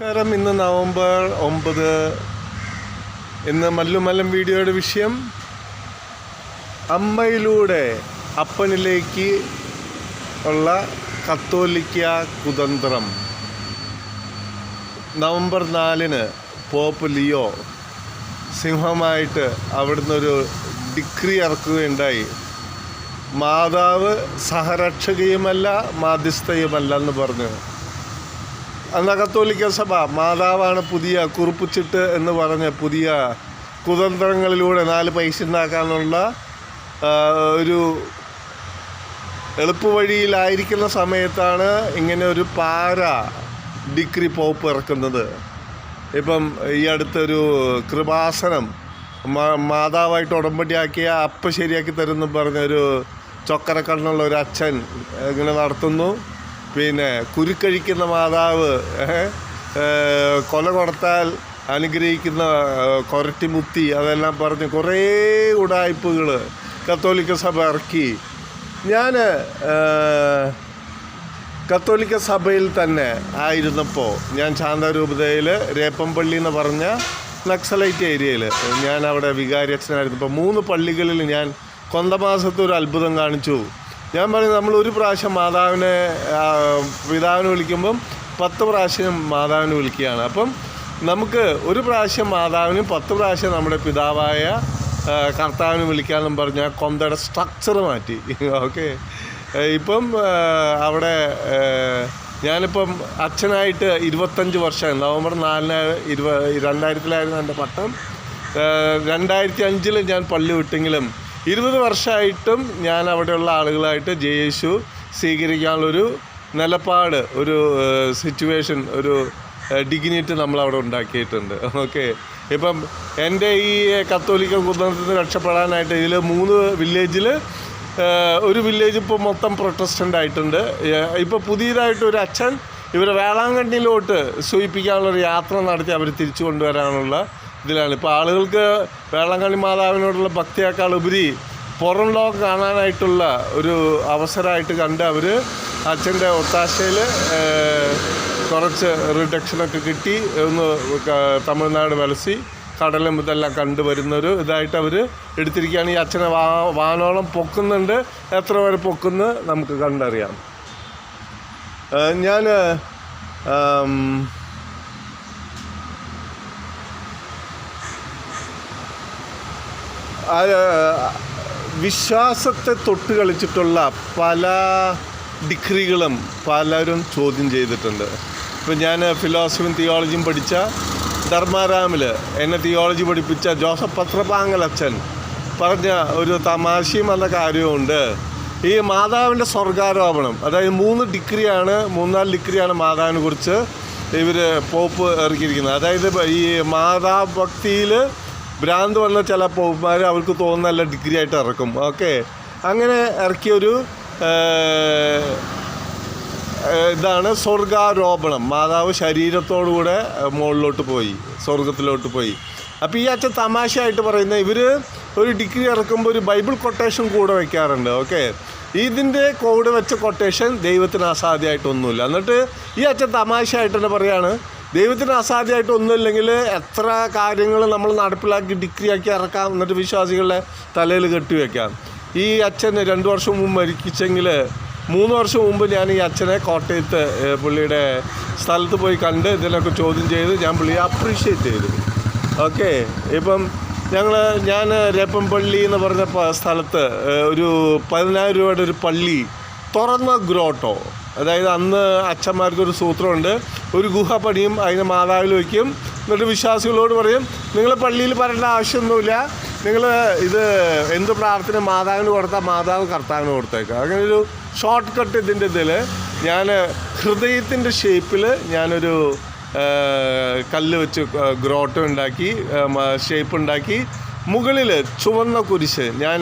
നമസ്കാരം. ഇന്ന് നവംബർ ഒമ്പത്. ഇന്ന് മല്ലുമല്ലം വീഡിയോയുടെ വിഷയം അമ്മയിലൂടെ അപ്പനിലേക്ക് ഉള്ള കത്തോലിക്ക കുതന്ത്രം. നവംബർ നാലിന് പോപ്പ് ലിയോ സിംഹമായിട്ട് അവിടുന്ന് ഒരു ഡിഗ്രി ഇറക്കുകയുണ്ടായി. മാതാവ് സഹരക്ഷകയുമല്ല മാധ്യസ്ഥയുമല്ല എന്ന് പറഞ്ഞു. അന്ന കത്തോലിക്ക സഭ മാതാവാണ് പുതിയ കുറുപ്പിച്ചിട്ട് എന്ന് പറഞ്ഞ പുതിയ കുതന്ത്രങ്ങളിലൂടെ നാല് പൈസ ഉണ്ടാക്കാനുള്ള ഒരു എളുപ്പവഴിയിലായിരിക്കുന്ന സമയത്താണ് ഇങ്ങനെ ഒരു പാര ഡിഗ്രി പോപ്പ് ഇറക്കുന്നത്. ഇപ്പം ഈ അടുത്തൊരു കൃപാസനം മാതാവായിട്ട് ഉടമ്പടിയാക്കിയ അപ്പ ശരിയാക്കി തരുമെന്ന് പറഞ്ഞൊരു ചൊക്കരക്കണ്ണുള്ള ഒരു അച്ഛൻ ഇങ്ങനെ നടത്തുന്നു. പിന്നെ കുരുക്കഴിക്കുന്ന മാതാവ് കൊല കൊടുത്താൽ അനുഗ്രഹിക്കുന്ന കൊരട്ടിമുത്തി അതെല്ലാം പറഞ്ഞ് കുറേ ഉടായ്പകൾ കത്തോലിക്ക സഭ ഇറക്കി. ഞാൻ കത്തോലിക്ക സഭയിൽ തന്നെ ആയിരുന്നപ്പോൾ ഞാൻ ശാന്താരൂപതയിൽ രേപ്പംപള്ളി എന്ന് പറഞ്ഞ നക്സലൈറ്റ് ഏരിയയിൽ ഞാൻ അവിടെ വികാരി അച്ഛനായിരുന്നപ്പോൾ മൂന്ന് പള്ളികളിൽ ഞാൻ കൊന്തമാസത്തെ ഒരു അത്ഭുതം കാണിച്ചു. ഞാൻ പറയുന്നത് നമ്മൾ ഒരു പ്രാവശ്യം മാതാവിനെ പിതാവിനെ വിളിക്കുമ്പം പത്ത് പ്രാവശ്യം മാതാവിനെ വിളിക്കുകയാണ്. അപ്പം നമുക്ക് ഒരു പ്രാവശ്യം മാതാവിനും പത്ത് പ്രാവശ്യം നമ്മുടെ പിതാവായ കർത്താവിനെ വിളിക്കാമെന്നും പറഞ്ഞ കൊന്തയുടെ സ്ട്രക്ചർ മാറ്റി. ഓക്കെ? ഇപ്പം അവിടെ ഞാനിപ്പം അച്ഛനായിട്ട് ഇരുപത്തഞ്ച് വർഷം നവംബർ നാലിന് ഇരുപ രണ്ടായിരത്തിലായിരുന്നു എന്റെ പട്ടം. രണ്ടായിരത്തി അഞ്ചിൽ ഞാൻ പള്ളി വിട്ടെങ്കിലും ഇരുപത് വർഷമായിട്ടും ഞാൻ അവിടെയുള്ള ആളുകളായിട്ട് ജയേശു സ്വീകരിക്കാനുള്ളൊരു നിലപാട് ഒരു സിറ്റുവേഷൻ ഒരു ഡിഗ്നിറ്റി നമ്മൾ അവിടെ ഉണ്ടാക്കിയിട്ടുണ്ട്. ഓക്കെ ഇപ്പം എന്റെ ഈ കത്തോലിക്ക കുടുംബത്തിൽ നിന്ന് രക്ഷപ്പെടാനായിട്ട് ഇതിൽ മൂന്ന് വില്ലേജിൽ ഒരു വില്ലേജ് ഇപ്പോൾ മൊത്തം പ്രൊട്ടസ്റ്റന്റ് ആയിട്ടുണ്ട്. ഇപ്പോൾ പുതിയതായിട്ട് ഒരു അച്ഛൻ ഇവരെ വേളാങ്കണ്ണിയിലോട്ട് സൂചിപ്പിക്കാനുള്ളൊരു യാത്ര നടത്തി അവർ തിരിച്ചു കൊണ്ടുവരാനുള്ള ഇതിലാണ്. ഇപ്പോൾ ആളുകൾക്ക് വേളാങ്കണ്ണി മാതാവിനോടുള്ള ഭക്തിയേക്കാൾ ഉപരി പുറം ലോകം കാണാനായിട്ടുള്ള ഒരു അവസരമായിട്ട് കണ്ട് അവർ അച്ഛന്റെ ഒത്താശയിൽ കുറച്ച് റിഡക്ഷനൊക്കെ കിട്ടി ഒന്ന് തമിഴ്നാട് വലസി കടലും ഇതെല്ലാം കണ്ടുവരുന്നൊരു ഇതായിട്ട് അവർ എടുത്തിരിക്കുകയാണ്. ഈ അച്ഛനെ വാ വാനോളം പൊക്കുന്നുണ്ട്. എത്ര വരെ പൊക്കുന്ന് നമുക്ക് കണ്ടറിയാം. ഞാൻ വിശ്വാസത്തെ തൊട്ട് കളിച്ചിട്ടുള്ള പല ഡിഗ്രികളും പലരും ചോദ്യം ചെയ്തിട്ടുണ്ട്. ഇപ്പം ഞാൻ ഫിലോസഫിയും തിയോളജിയും പഠിച്ച ധർമാരാമിൽ എന്നെ തിയോളജി പഠിപ്പിച്ച ജോസഫ് പത്രപാങ്കൽ അച്ഛൻ പറഞ്ഞ ഒരു തമാശയും അല്ല കാര്യമുണ്ട് ഈ മാതാവിന്റെ സ്വർഗാരോപണം അതായത് മൂന്ന് ഡിഗ്രിയാണ് മൂന്നാൽ ഡിഗ്രിയാണ് മാതാവിനെ കുറിച്ച് ഇവർ പോപ്പ് ഇറക്കിയിരിക്കുന്നത്. അതായത് ഈ മാതാഭക്തിയിൽ ഭ്രാന്ത് വന്ന ചില പോപ്പുമാർ അവർക്ക് തോന്നുന്നല്ല ഡിഗ്രി ആയിട്ട് ഇറക്കും. ഓക്കെ അങ്ങനെ ഇറക്കിയൊരു ഇതാണ് സ്വർഗാരോപണം. മാതാവ് ശരീരത്തോടുകൂടെ മുകളിലോട്ട് പോയി സ്വർഗത്തിലോട്ട് പോയി. അപ്പോൾ ഈ അച്ഛൻ തമാശയായിട്ട് പറയുന്ന ഇവർ ഒരു ഡിഗ്രി ഇറക്കുമ്പോൾ ഒരു ബൈബിൾ കൊട്ടേഷൻ കൂടെ വയ്ക്കാറുണ്ട് ഓക്കെ ഇതിന്റെ കോഡ് വെച്ച കൊട്ടേഷൻ ദൈവത്തിന് അസാധ്യമായിട്ടൊന്നുമില്ല എന്നിട്ട് ഈ അച്ഛൻ തമാശയായിട്ട് തന്നെ പറയാണ് ദൈവത്തിന് അസാധ്യമായിട്ട് ഒന്നുമില്ലെങ്കിൽ എത്ര കാര്യങ്ങൾ നമ്മൾ നടപ്പിലാക്കി ഡിഗ്രി ആക്കി ഇറക്കാം എന്നിട്ട് വിശ്വാസികളുടെ തലയിൽ കെട്ടിവെക്കാം ഈ അച്ഛൻ രണ്ട് വർഷം മുമ്പ് മരിക്കിച്ചെങ്കിൽ മൂന്ന് വർഷം മുമ്പ് ഞാൻ ഈ അച്ഛനെ കോട്ടയത്ത് പുള്ളിയുടെ സ്ഥലത്ത് പോയി കണ്ട് ഇതിനൊക്കെ ചോദ്യം ചെയ്ത് ഞാൻ പുള്ളിയെ അപ്രീഷിയേറ്റ് ചെയ്തു. ഓക്കെ ഇപ്പം ഞങ്ങൾ ഞാൻ രേപ്പംപള്ളി എന്ന് പറഞ്ഞ സ്ഥലത്ത് ഒരു പതിനായിരം രൂപയുടെ ഒരു പള്ളി തുറന്ന ഗ്രോട്ടോ. അതായത് അന്ന് അച്ഛന്മാർക്കൊരു സൂത്രമുണ്ട് ഒരു ഗുഹ പണിയും അതിന് മാതാവിൽ വയ്ക്കും. എന്നിട്ട് വിശ്വാസികളോട് പറയും നിങ്ങൾ പള്ളിയിൽ പറയേണ്ട ആവശ്യമൊന്നുമില്ല. നിങ്ങൾ ഇത് എന്ത് പ്രാർത്ഥന മാതാവിന് കൊടുത്താൽ മാതാവ് കർത്താവിന് കൊടുത്തേക്കുക അങ്ങനെ ഒരു ഷോർട്ട് കട്ട് ഇതിന്റെ ഇതിൽ ഞാൻ ഹൃദയത്തിന്റെ ഷേപ്പിൽ ഞാനൊരു കല്ല് വെച്ച് ഗ്രോട്ടം ഉണ്ടാക്കി ഷേപ്പ് ഉണ്ടാക്കി. മുകളിൽ ചുവന്ന കുരിശ്. ഞാൻ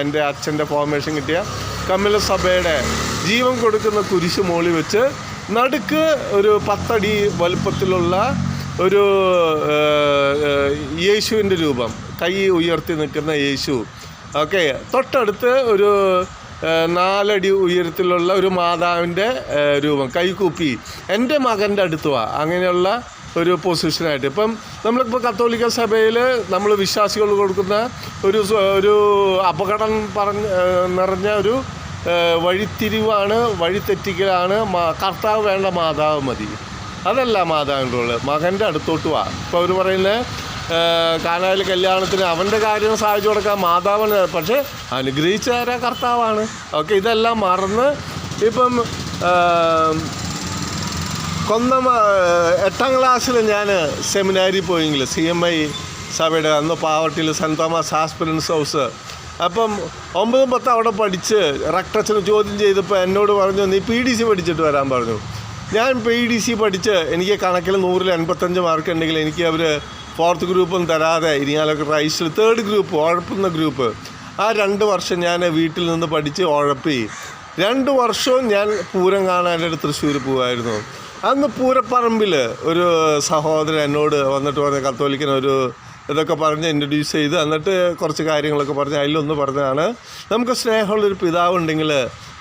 എന്റെ അച്ഛന്റെ ഫോർമേഷൻ കിട്ടിയ സഭയുടെ ജീവൻ കൊടുക്കുന്ന കുരിശ് മോളി വെച്ച് നടുക്ക് ഒരു പത്തടി വലുപ്പത്തിലുള്ള ഒരു യേശുവിന്റെ രൂപം കൈ ഉയർത്തി നിൽക്കുന്ന യേശു. ഓക്കെ തൊട്ടടുത്ത് ഒരു നാലടി ഉയരത്തിലുള്ള ഒരു മാതാവിന്റെ രൂപം കൈകൂപ്പി. എന്റെ മകന്റെ അടുത്ത് വാ. അങ്ങനെയുള്ള ഒരു പൊസിഷനായിട്ട്. ഇപ്പം നമ്മളിപ്പോൾ കത്തോലിക്ക സഭയിൽ നമ്മൾ വിശ്വാസികൾ കൊടുക്കുന്ന ഒരു ഒരു അപകടം പറഞ്ഞ നിറഞ്ഞ ഒരു വഴിത്തിരിവാണ് വഴിതെറ്റിക്കലാണ് കർത്താവ് വേണ്ട മാതാവ് മതി. അതല്ല മാതാവിന്റെ ഉള്ളത് മകന്റെ അടുത്തോട്ട് വാ. ഇപ്പോൾ അവർ പറയുന്നത് കാനായിൽ കല്യാണത്തിന് അവന്റെ കാര്യം സാധിച്ചു കൊടുക്കാൻ മാതാവിന് പക്ഷേ അനുഗ്രഹിച്ച ആരാ? കർത്താവാണ്. ഓക്കെ ഇതെല്ലാം മറന്ന് ഇപ്പം കൊന്ന എട്ടാം ക്ലാസ്സിൽ ഞാൻ സെമിനാരിൽ പോയെങ്കിൽ സി എം ഐ സഭയുടെ അന്ന് പാവട്ടിയിൽ സെന്റ് തോമസ് ഹാസ്പിറ്റൽസ് ഹൗസ് അപ്പം ഒമ്പതും പത്തും അവിടെ പഠിച്ച് റക്ടച്ചനെ ചോദ്യം ചെയ്തപ്പോൾ എന്നോട് പറഞ്ഞു നീ പി ഡി സി പഠിച്ചിട്ട് വരാൻ പറഞ്ഞു. ഞാൻ പി ഡി സി പഠിച്ച് എനിക്ക് കണക്കിൽ നൂറിൽ എൺപത്തഞ്ച് മാർക്ക് ഉണ്ടെങ്കിൽ എനിക്ക് അവർ ഫോർത്ത് ഗ്രൂപ്പും തരാതെ ഇരിങ്ങാലൊക്കെ റൈസിൽ തേർഡ് ഗ്രൂപ്പ് ഉഴപ്പുന്ന ഗ്രൂപ്പ് ആ രണ്ട് വർഷം ഞാൻ വീട്ടിൽ നിന്ന് പഠിച്ച് ഉഴപ്പി രണ്ട് വർഷവും ഞാൻ പൂരം കാണാനായിട്ട് തൃശ്ശൂർ പോവായിരുന്നു. അന്ന് പൂരപ്പറമ്പിൽ ഒരു സഹോദരൻ എന്നോട് വന്നിട്ട് പറഞ്ഞ കത്തോലിക്കൻ ഒരു ഇതൊക്കെ പറഞ്ഞ് ഇൻട്രൊഡ്യൂസ് ചെയ്ത് എന്നിട്ട് കുറച്ച് കാര്യങ്ങളൊക്കെ പറഞ്ഞ് അതിലൊന്ന് പറഞ്ഞതാണ്. നമുക്ക് സ്നേഹമുള്ള ഒരു പിതാവ് പിതാവുണ്ടെങ്കിൽ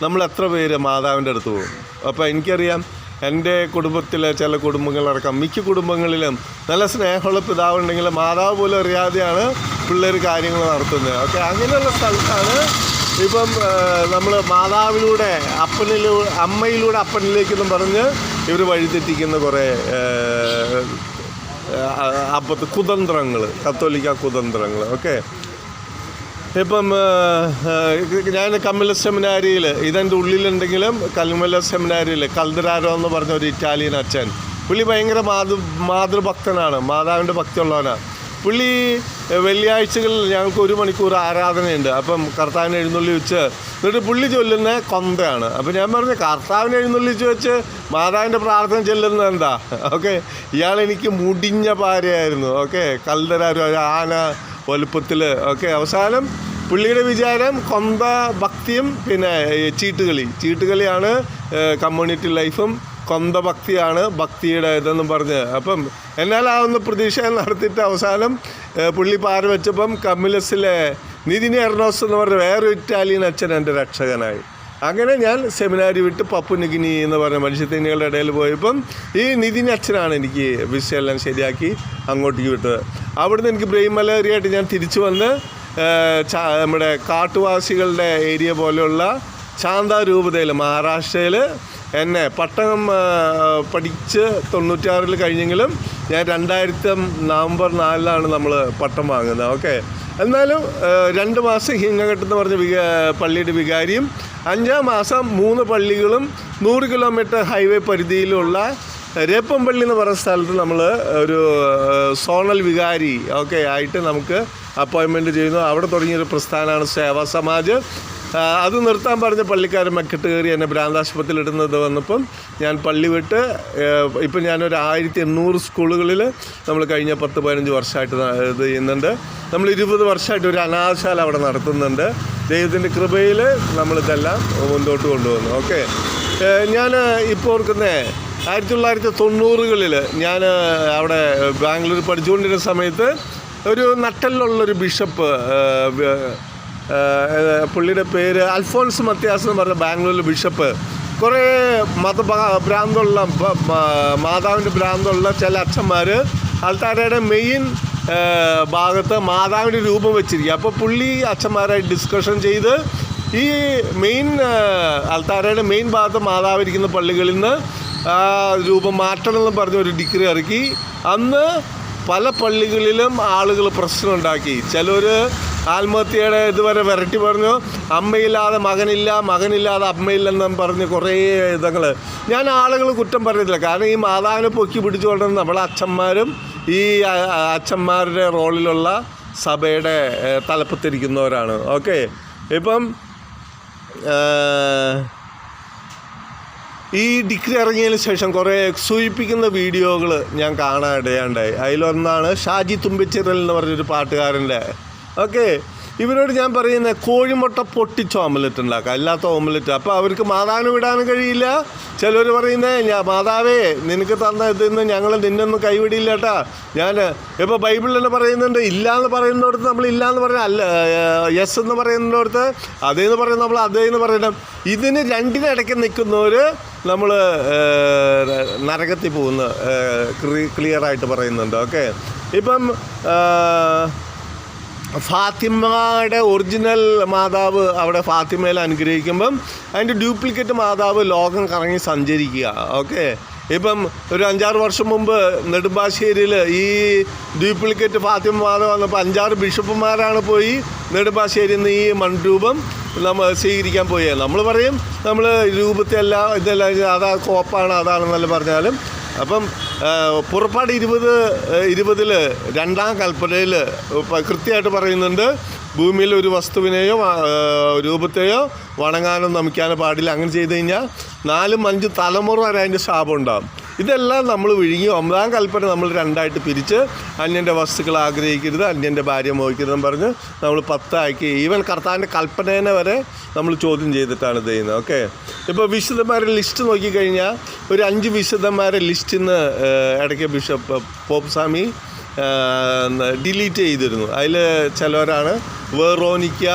നമ്മൾ എത്ര പേര് മാതാവിന്റെ അടുത്ത് പോകും? അപ്പോൾ എനിക്കറിയാം എന്റെ കുടുംബത്തിലെ ചില കുടുംബങ്ങളടക്കം മിക്ക കുടുംബങ്ങളിലും നല്ല സ്നേഹമുള്ള പിതാവുണ്ടെങ്കിൽ മാതാവ് പോലും അറിയാതെയാണ് പിള്ളേർ കാര്യങ്ങൾ നടത്തുന്നത്. ഓക്കെ അങ്ങനെയുള്ള സ്ഥലത്താണ് ഇപ്പം നമ്മൾ മാതാവിലൂടെ അപ്പനിലൂടെ അമ്മയിലൂടെ അപ്പനിലേക്കെന്നും പറഞ്ഞ് ഇവർ വഴിതെറ്റിക്കുന്ന കുറേ അപ്പത്ത് കുതന്ത്രങ്ങൾ കത്തോലിക്ക കുതന്ത്രങ്ങൾ ഓക്കെ. ഇപ്പം ഞാൻ കമ്മല സെമിനാരിയിൽ ഇതെന്റെ ഉള്ളിലുണ്ടെങ്കിലും കൽമല സെമിനാരിയിൽ കൽദരാരോ എന്ന് പറഞ്ഞ ഒരു ഇറ്റാലിയൻ അച്ഛൻ. പുള്ളി ഭയങ്കര മാതൃ മാതൃഭക്തനാണ് മാതാവിന്റെ ഭക്തിയുള്ളവനാണ് പുള്ളി വെള്ളിയാഴ്ചകളിൽ ഞങ്ങൾക്ക് ഒരു മണിക്കൂർ ആരാധനയുണ്ട്. അപ്പം കർത്താവിനെ എഴുന്നള്ളി വെച്ച് എന്നിട്ട് പുള്ളി ചൊല്ലുന്ന കൊന്തയാണ്. അപ്പം ഞാൻ പറഞ്ഞു കർത്താവിനെ എഴുന്നള്ളിച്ച് വെച്ച് മാതാവിന്റെ പ്രാർത്ഥന ചെല്ലുന്നത് എന്താ? ഓക്കെ ഇയാൾ എനിക്ക് മുടിഞ്ഞ പാരയായിരുന്നു. ഓക്കെ കല്ലര ഒരു ആന വലുപ്പത്തിൽ. ഓക്കെ അവസാനം പുള്ളിയുടെ വിചാരം കൊന്ത ഭക്തിയും പിന്നെ ചീട്ടുകളി. ചീട്ടുകളിയാണ് കമ്മ്യൂണിറ്റി ലൈഫും കൊന്ത ഭക്തിയാണ് ഭക്തിയുടെ ഇതെന്നും പറഞ്ഞ്. അപ്പം എന്നാലാവുന്ന പ്രതീക്ഷ നടത്തിയിട്ട് അവസാനം പുള്ളി പാര വെച്ചപ്പം കമ്മ്യൂണിസ്റ്റിലെ നിതിനി എർണോസ് എന്ന് പറഞ്ഞ വേറൊരു ഇറ്റാലിയൻ അച്ഛൻ എന്റെ രക്ഷകനായി. അങ്ങനെ ഞാൻ സെമിനാരി വിട്ട് പപ്പുനിഗിനി എന്ന് പറഞ്ഞ മനുഷ്യത്തിനികളുടെ ഇടയിൽ പോയപ്പം ഈ നിതിൻ അച്ഛനാണ് എനിക്ക് വിഷയമെല്ലാം ശരിയാക്കി അങ്ങോട്ടേക്ക് വിട്ടത്. അവിടുന്ന് എനിക്ക് ബ്രെയിൻ മലേറിയായിട്ട് ഞാൻ തിരിച്ചു വന്ന് നമ്മുടെ കാട്ടുവാസികളുടെ ഏരിയ പോലെയുള്ള ശാന്താരൂപതയിൽ മഹാരാഷ്ട്രയിൽ എന്നെ പട്ടം പഠിച്ച് തൊണ്ണൂറ്റാറിൽ കഴിഞ്ഞെങ്കിലും ഞാൻ രണ്ടായിരത്തി നവംബർ നാലിലാണ് നമ്മൾ പട്ടം വാങ്ങുന്നത്. ഓക്കെ. എന്നാലും രണ്ട് മാസം ഹിങ്ങഘട്ട് പറഞ്ഞ വിക പള്ളിയുടെ വികാരിയും അഞ്ചാം മാസം മൂന്ന് പള്ളികളും നൂറ് കിലോമീറ്റർ ഹൈവേ പരിധിയിലുള്ള രേപ്പംപള്ളി എന്ന് പറയുന്ന സ്ഥലത്ത് നമ്മൾ ഒരു സോണൽ വികാരി ഓക്കെ ആയിട്ട് നമുക്ക് അപ്പോയിൻമെന്റ് ചെയ്യുന്നു. അവിടെ തുടങ്ങിയൊരു പ്രസ്ഥാനമാണ് സേവാ സമാജ്. അത് നിർത്താൻ പറഞ്ഞ പള്ളിക്കാരൻ മെക്കെട്ട് കയറി എന്നെ ഭ്രാന്താശുപത്രിയിൽ ഇടുന്നത് വന്നപ്പം ഞാൻ പള്ളി വിട്ട് ഇപ്പം ഞാനൊരു ആയിരത്തി എണ്ണൂറ് സ്കൂളുകളിൽ നമ്മൾ കഴിഞ്ഞ പത്ത് പതിനഞ്ച് വർഷമായിട്ട് ഇത് ചെയ്യുന്നുണ്ട്. നമ്മൾ ഇരുപത് വർഷമായിട്ട് ഒരു അനാഥശാല അവിടെ നടത്തുന്നുണ്ട്. ദൈവത്തിന്റെ കൃപയിൽ നമ്മളിതെല്ലാം മുന്നോട്ട് കൊണ്ടുവന്നു. ഓക്കെ. ഞാൻ ഇപ്പോൾ ഓർക്കുന്നേ ആയിരത്തി തൊള്ളായിരത്തി തൊണ്ണൂറുകളിൽ ഞാൻ അവിടെ ബാംഗ്ലൂർ പഠിച്ചുകൊണ്ടിരുന്ന സമയത്ത് ഒരു നട്ടലിലുള്ളൊരു ബിഷപ്പ് പുള്ളിയുടെ പേര് അൽഫോൺസ് മത്യാസ് എന്ന് പറഞ്ഞ ബാംഗ്ലൂരിലെ ബിഷപ്പ്. കുറേ മത ഭ്രാന്തുള്ള മാതാവിന്റെ ഭ്രാന്തുള്ള ചില അച്ഛന്മാർ ആൾക്കാരുടെ മെയിൻ ഭാഗത്ത് മാതാവിന്റെ രൂപം വെച്ചിരിക്കുക അപ്പോൾ പുള്ളി അച്ഛന്മാരായിട്ട് ഡിസ്കഷൻ ചെയ്ത് ഈ മെയിൻ ആൾക്കാരുടെ മെയിൻ ഭാഗത്ത് മാതാവ് ഇരിക്കുന്ന പള്ളികളിൽ നിന്ന് രൂപം മാറ്റണം എന്ന് പറഞ്ഞ ഒരു ഡിഗ്രി ഇറക്കി. അന്ന് പല പള്ളികളിലും ആളുകൾ പ്രശ്നമുണ്ടാക്കി. ചിലർ ആത്മഹത്യയുടെ ഇതുവരെ വിരട്ടി പറഞ്ഞു അമ്മയില്ലാതെ മകനില്ല മകനില്ലാതെ അമ്മയില്ലെന്നും പറഞ്ഞ് കുറേ ഇതങ്ങൾ ഞാൻ ആളുകൾ കുറ്റം പറയുന്നില്ല കാരണം ഈ മാതാവിനെ പൊക്കി പിടിച്ചുകൊണ്ടത് നമ്മളെ അച്ഛന്മാരും ഈ അച്ഛന്മാരുടെ റോളിലുള്ള സഭയുടെ തലപ്പത്തിരിക്കുന്നവരാണ്. ഓക്കെ? ഇപ്പം ഈ ഡിഗ്രി ഇറങ്ങിയതിന് ശേഷം കുറേ സൂചിപ്പിക്കുന്ന വീഡിയോകൾ ഞാൻ കാണാൻ ഇടയാണ്ടായി അതിലൊന്നാണ് ഷാജി തുമ്പിച്ചിറൽ എന്ന് പറഞ്ഞൊരു പാട്ടുകാരന്റെ ഓക്കെ. ഇവരോട് ഞാൻ പറയുന്നത് കോഴിമുട്ട പൊട്ടിച്ച ഓംലെറ്റ് ഉണ്ടാക്കുക അല്ലാത്ത ഓംലെറ്റ് അപ്പോൾ അവർക്ക് മാതാവിന് വിടാനും കഴിയില്ല. ചിലർ പറയുന്നത് ഞാൻ മാതാവേ നിനക്ക് തന്ന ഇതിന്ന് ഞങ്ങൾ നിന്നൊന്നും കൈവിടില്ല കേട്ടാ ഞാൻ ഇപ്പോൾ ബൈബിളിൽ തന്നെ പറയുന്നുണ്ട് ഇല്ല എന്ന് പറയുന്നിടത്ത് നമ്മൾ ഇല്ല എന്ന് പറഞ്ഞാൽ അല്ല യെസ് എന്ന് പറയുന്നിടത്ത് അതേന്ന് പറയുന്ന നമ്മൾ അതേന്ന് പറയണം ഇതിന് രണ്ടിനിടയ്ക്ക് നിൽക്കുന്നവർ നമ്മൾ നരകത്തിൽ പോകുന്ന ക്ലിയറായിട്ട് പറയുന്നുണ്ട്. ഓക്കെ. ഇപ്പം ഫാത്തിമയുടെ ഒറിജിനൽ മാതാവ് അവിടെ ഫാത്തിമയിൽ അനുഗ്രഹിക്കുമ്പം അതിന്റെ ഡ്യൂപ്ലിക്കേറ്റ് മാതാവ് ലോകം കറങ്ങി സഞ്ചരിക്കുക ഓക്കെ? ഇപ്പം ഒരു അഞ്ചാറ് വർഷം മുമ്പ് നെടുമ്പാശ്ശേരിയിൽ ഈ ഡ്യൂപ്ലിക്കേറ്റ് ഫാത്തിമ മാതാവ് വന്നപ്പോൾ അഞ്ചാറ് ബിഷപ്പുമാരാണ് പോയി നെടുമ്പാശ്ശേരിയിൽ നിന്ന് ഈ മൺരൂപം നമ്മൾ സ്വീകരിക്കാൻ പോയത് നമ്മൾ പറയും നമ്മൾ രൂപത്തെ അല്ല ഇതെല്ലാം അതാ കോപ്പാണ് അതാണെന്നെല്ലാം പറഞ്ഞാലും അപ്പം പുറപ്പാട് ഇരുപത് ഇരുപതിൽ രണ്ടാം കൽപ്പനയിൽ കൃത്യമായിട്ട് പറയുന്നുണ്ട് ഭൂമിയിൽ ഒരു വസ്തുവിനെയോ രൂപത്തെയോ വണങ്ങാനോ നമിക്കാനോ പാടില്ല. അങ്ങനെ ചെയ്ത് കഴിഞ്ഞാൽ നാലും അഞ്ച് തലമുറ വരെ അതിന്റെ ശാപം ഉണ്ടാകും ഇതെല്ലാം നമ്മൾ വിഴുങ്ങി ഒമ്പതാം കൽപ്പന നമ്മൾ രണ്ടായിട്ട് പിരിച്ച് അന്യന്റെ വസ്തുക്കൾ ആഗ്രഹിക്കരുത് അന്യന്റെ ഭാര്യ മോഹിക്കരുതെന്ന് പറഞ്ഞ് നമ്മൾ പത്താക്കി ഈവൻ കർത്താവിന്റെ കൽപ്പനേനെ വരെ നമ്മൾ ചോദ്യം ചെയ്തിട്ടാണ് ഇത് ചെയ്യുന്നത്. ഓക്കെ ഇപ്പോൾ വിശുദ്ധന്മാരുടെ ലിസ്റ്റ് നോക്കിക്കഴിഞ്ഞാൽ ഒരു അഞ്ച് വിശുദ്ധന്മാരെ ലിസ്റ്റിൽ നിന്ന് ഇടയ്ക്ക് ബിഷപ്പ് പോപ്സ്വാമി ഡിലീറ്റ് ചെയ്തിരുന്നു. അതിൽ ചിലവരാണ് വേറോനിക്ക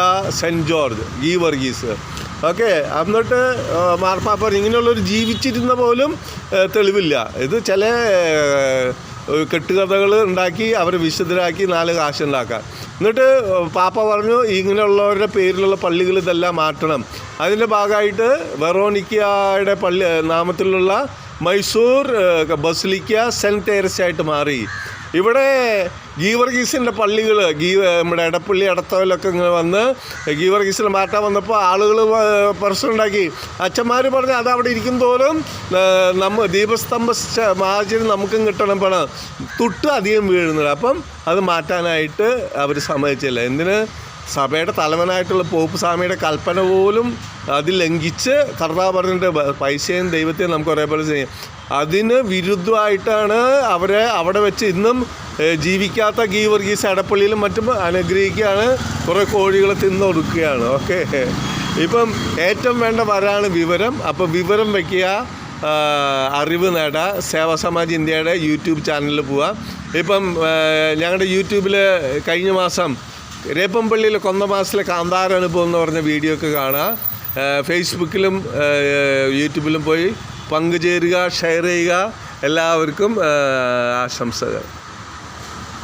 സെന്റ് ജോർജ് ഗീ വർഗീസ്. ഓക്കെ എന്നിട്ട് മാർപ്പാപ്പർ ഇങ്ങനെയുള്ളൊരു ജീവിച്ചിരുന്ന പോലും തെളിവില്ല. ഇത് ചില കെട്ടുകഥകൾ ഉണ്ടാക്കി അവർ വിശുദ്ധരാക്കി നാല് കാശുണ്ടാക്കാം. എന്നിട്ട് പാപ്പ പറഞ്ഞു ഇങ്ങനെയുള്ളവരുടെ പേരിലുള്ള പള്ളികൾ ഇതെല്ലാം മാറ്റണം. അതിന്റെ ഭാഗമായിട്ട് വെറോണിക്കയുടെ പള്ളി നാമത്തിലുള്ള മൈസൂർ ബസ്ലിക്ക സെന്റ് തേരസ് ആയിട്ട് മാറി. ഇവിടെ ഗീവർഗീസിന്റെ പള്ളികൾ ഗീ നമ്മുടെ എടപ്പള്ളി അടത്തവലൊക്കെ ഇങ്ങനെ വന്ന് ഗീവർഗീസിനെ മാറ്റാൻ വന്നപ്പോൾ ആളുകൾ പ്രശ്നമുണ്ടാക്കി അച്ഛന്മാർ പറഞ്ഞ് അത് അവിടെ ഇരിക്കും തോറും നമ്മ ദീപസ്തംഭ മാർജിന് നമുക്കും കിട്ടണം പണം. തൊട്ട് അധികം വീഴുന്നത് അപ്പം അത് മാറ്റാനായിട്ട് അവർ സമ്മതിച്ചില്ല. എന്തിന്? സഭയുടെ തലവനായിട്ടുള്ള പോപ്പ് സ്വാമിയുടെ കൽപ്പന പോലും അത് ലംഘിച്ച് കർത്താവ് പറഞ്ഞിട്ട് പൈസയും ദൈവത്തെയും നമുക്ക് ഒരേപോലെ ചെയ്യാം. അതിന് വിരുദ്ധമായിട്ടാണ് അവരെ അവിടെ വെച്ച് ഇന്നും ജീവിക്കാത്ത ഗീവർഗീസ് അടപ്പള്ളിയിലും മറ്റും അനുഗ്രഹിക്കുകയാണ്. കുറേ കോഴികളെ തിന്നൊടുക്കുകയാണ്. ഓക്കെ. ഇപ്പം ഏറ്റവും വേണ്ട വരാണ് വിവരം. അപ്പോൾ വിവരം വയ്ക്കുക അറിവ് നേടുക സേവാ സമാജ് ഇന്ത്യയുടെ യൂട്യൂബ് ചാനലിൽ പോവുക ഇപ്പം ഞങ്ങളുടെ യൂട്യൂബിൽ കഴിഞ്ഞ മാസം രേപ്പമ്പള്ളിയിലെ കൊന്നമാസിലെ കാന്താര അനുഭവം എന്ന് പറഞ്ഞ വീഡിയോ ഒക്കെ കാണുക ഫേസ്ബുക്കിലും യൂട്യൂബിലും പോയി പങ്കുചേരുക ഷെയർ ചെയ്യുക. എല്ലാവർക്കും ആശംസകൾ.